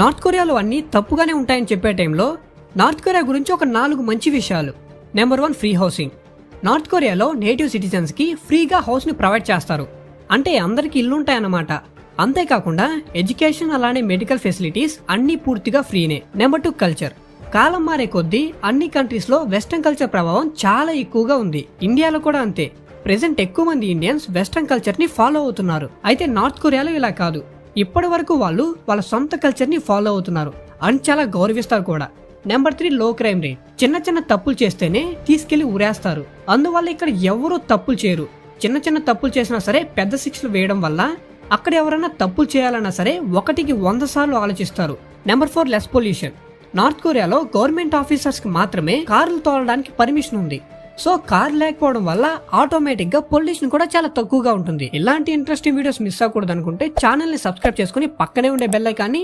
North కొరియాలో అన్నీ తప్పుగానే ఉంటాయని చెప్పే టైంలో నార్త్ కొరియా గురించి ఒక నాలుగు మంచి విషయాలు. Number one free housing North కొరియాలో నేటివ్ సిటిజన్స్కి ఫ్రీగా హౌస్ని ప్రొవైడ్ చేస్తారు. అంటే అందరికి ఇల్లుంటాయన్నమాట అంతేకాకుండా ఎడ్యుకేషన్ అలానే మెడికల్ ఫెసిలిటీస్ అన్నీ పూర్తిగా ఫ్రీనే నెంబర్ టూ కల్చర్ కాలం మారే కొద్దీ అన్ని కంట్రీస్లో వెస్ట్రన్ వెస్టర్న్ కల్చర్ ప్రభావం చాలా ఎక్కువగా ఉంది. ఇండియాలో కూడా అంతే. ప్రెసెంట్ ఎక్కువ మంది ఇండియన్స్ వెస్టర్న్ కల్చర్ని ఫాలో అవుతున్నారు. అయితే నార్త్ కొరియాలో ఇలా కాదు. ఇప్పటి వరకు వాళ్ళు వాళ్ళ సొంత కల్చర్ని ఫాలో అవుతున్నారు. అని చాలా గౌరవిస్తారు కూడా. Number three low crime rate చిన్న చిన్న తప్పులు చేస్తేనే తీసుకెళ్ళి ఉరేస్తారు అందువల్ల ఇక్కడ ఎవరూ తప్పులు చేయరు. చిన్న చిన్న తప్పులు చేసినా సరే పెద్ద శిక్షలు వేయడం వల్ల అక్కడ ఎవరైనా తప్పులు చేయాలన్నా సరే ఒకటికి వంద సార్లు ఆలోచిస్తారు. Number four less pollution North కొరియాలో గవర్నమెంట్ ఆఫీసర్స్కి మాత్రమే కార్లు తోలడానికి పర్మిషన్ ఉంది. సో కార్ లేకపోవడం వల్ల ఆటోమేటిక్గా పొల్యూషన్ కూడా చాలా తక్కువగా ఉంటుంది. ఇలాంటి ఇంట్రెస్టింగ్ వీడియోస్ మిస్ అవ్వకూడదు అనుకుంటే ఛానల్ని సబ్స్క్రైబ్ చేసుకుని పక్కనే ఉండే బెల్ ఐకాన్ని